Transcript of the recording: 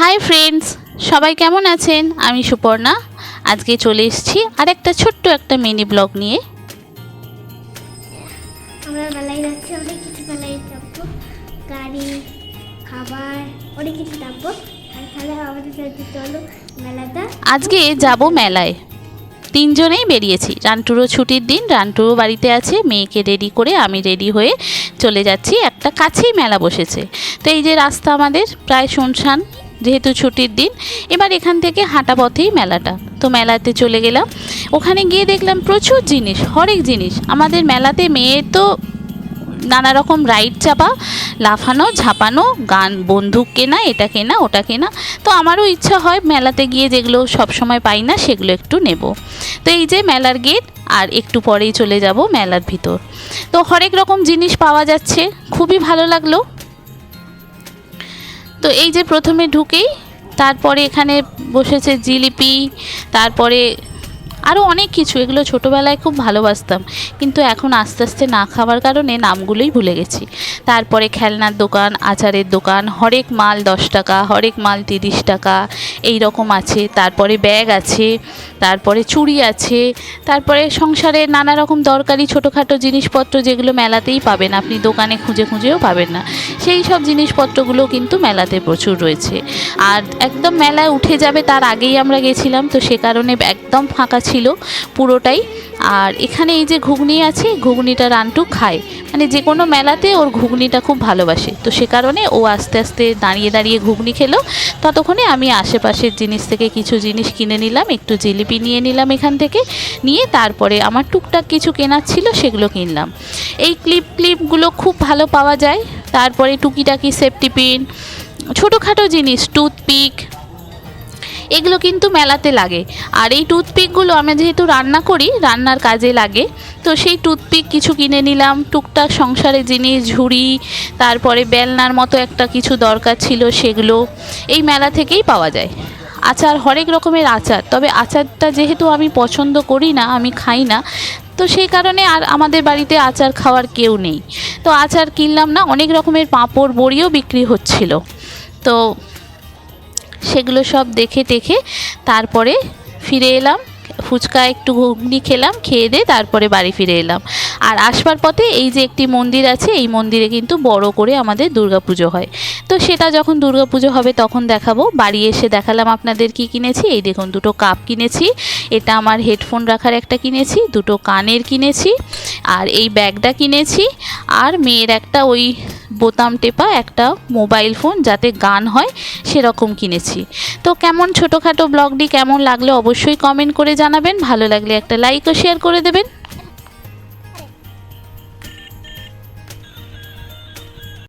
Hi friends সবাই কেমন আছেন? আমি সুপর্ণা। আজকে চলে এসেছি আর একটা ছোট্ট একটা মিনি ব্লগ নিয়ে। আমরা মেলায় যাচ্ছি অনেক কিছু মেলায় যাব। গাড়ি খাবার অনেক কিছু যাব। তাহলে আমাদের সাথে চলো মেলাটা। আজকে যাব মেলায়। তিনজনেই বেরিয়েছি। রান্টুরও ছুটির দিন রান্টুরও বাড়িতে আছে মেয়েকে রেডি করে আমি রেডি হয়ে চলে যাচ্ছি। একটা কাছেই মেলা বসেছে। তো এই যে রাস্তা আমাদের প্রায় শুনশান। যেহেতু ছুটির দিন, এবার এখান থেকে হাঁটা পথেই মেলাটা। তো মেলাতে চলে গেলাম। ওখানে গিয়ে দেখলাম প্রচুর জিনিস, হরেক জিনিস। আমাদের মেলাতে মেয়ে তো নানা রকম রাইড চাপা, লাফানো, ঝাপানো, গান, বন্দুক কেনা, এটা কেনা, ওটা কেনা। তো আমারও ইচ্ছা হয় মেলাতে গিয়ে যেগুলো সব সময় পাই না, সেগুলো একটু নেব। তো এই যে মেলার গেট, আর একটু পরেই চলে যাব মেলার ভিতর। তো হরেক রকম জিনিস পাওয়া যাচ্ছে। খুবই ভালো লাগল। তো এই যে প্রথমে ঢুকেই তারপরে এখানে বসেছে জিলিপি, তারপরে আরও অনেক কিছু, এগুলো ছোটোবেলায় খুব ভালোবাসতাম। কিন্তু এখন আস্তে আস্তে না খাওয়ার কারণে নামগুলোই ভুলে গেছি। তারপরে খেলনার দোকান, আচারের দোকান, হরেক মাল দশ টাকা, হরেক মাল তিরিশ টাকা এই রকম আছে। তারপরে ব্যাগ আছে। তারপরে চুড়ি আছে, তারপরে সংসারে নানা রকম দরকারি ছোটোখাটো জিনিসপত্র যেগুলো মেলাতেই পাবেন, আপনি দোকানে খুঁজে খুঁজেও পাবেন না। সেই সব জিনিসপত্রগুলো কিন্তু মেলাতে প্রচুর রয়েছে। আর একদম মেলায় উঠে যাবে তার আগেই আমরা গেছিলাম, তো সে কারণে একদম ফাঁকা ছিল পুরোটাই। আর এখানে এই যে ঘুগনি আছে, ঘুগনিটা রানটু খায়। মানে যে কোনো মেলাতে ওর ঘুগনিটা খুব ভালোবাসে। তো সে কারণে ও আস্তে আস্তে দাঁড়িয়ে দাঁড়িয়ে ঘুগনি খেলো। ততক্ষণে আমি আশেপাশের জিনিস থেকে কিছু জিনিস কিনে নিলাম, একটু জিলিপি নিয়ে নিলাম এখান থেকে, নিয়ে তারপরে আমার টুকটাক কিছু কেনার ছিল সেগুলো কিনলাম। এই ক্লিপ ক্লিপগুলো খুব ভালো পাওয়া যায়। তারপরে টুকিটাকি সেফটি পিন, ছোটোখাটো জিনিস, টুথপিক এগুলো কিন্তু মেলাতে লাগে। আর এই টুথপিকগুলো আমি যেহেতু রান্না করি, রান্নার কাজে লাগে, তো সেই টুথপিক কিছু কিনে নিলাম। টুকটাক সংসারের জিনিস, ঝুড়ি, তারপরে বেলনার মতো একটা কিছু দরকার ছিল সেগুলো এই মেলা থেকেই পাওয়া যায়। আচার হরেক রকমের আচার, তবে আচারটা যেহেতু আমি পছন্দ করি না, আমি খাই না, তো সেই কারণে আর আমাদের বাড়িতে আচার খাওয়ার কেউ নেই। তো আচার কিনলাম না, অনেক রকমের পাঁপড়, বড়িও বিক্রি হচ্ছিল। তো সেগুলো সব দেখে টেখে তারপরে ফিরে এলাম, ফুচকা একটু ঘুগনি খেলাম, খেয়ে দিয়ে তারপরে বাড়ি ফিরে এলাম। আর আসবার পথে এই যে একটি মন্দির আছে, এই মন্দিরে কিন্তু বড় করে আমাদের দুর্গাপুজো হয়। তো সেটা যখন দুর্গাপুজো হবে তখন দেখাবো। বাড়ি এসে দেখালাম আপনাদের কি কিনেছি। এই দেখুন, দুটো কাপ কিনেছি, এটা আমার হেডফোন রাখার একটা কিনেছি, দুটো কানের কিনেছি, আর এই ব্যাগটা কিনেছি, আর মেয়ের একটা ওই বোতাম টেপা একটা মোবাইল ফোন যাতে গান হয়, সেরকম কিনেছি। তো কেমন ছোটোখাটো ব্লগটি কেমন লাগলে অবশ্যই কমেন্ট করে জানাবেন, ভালো লাগলে একটা লাইক ও শেয়ার করে দেবেন।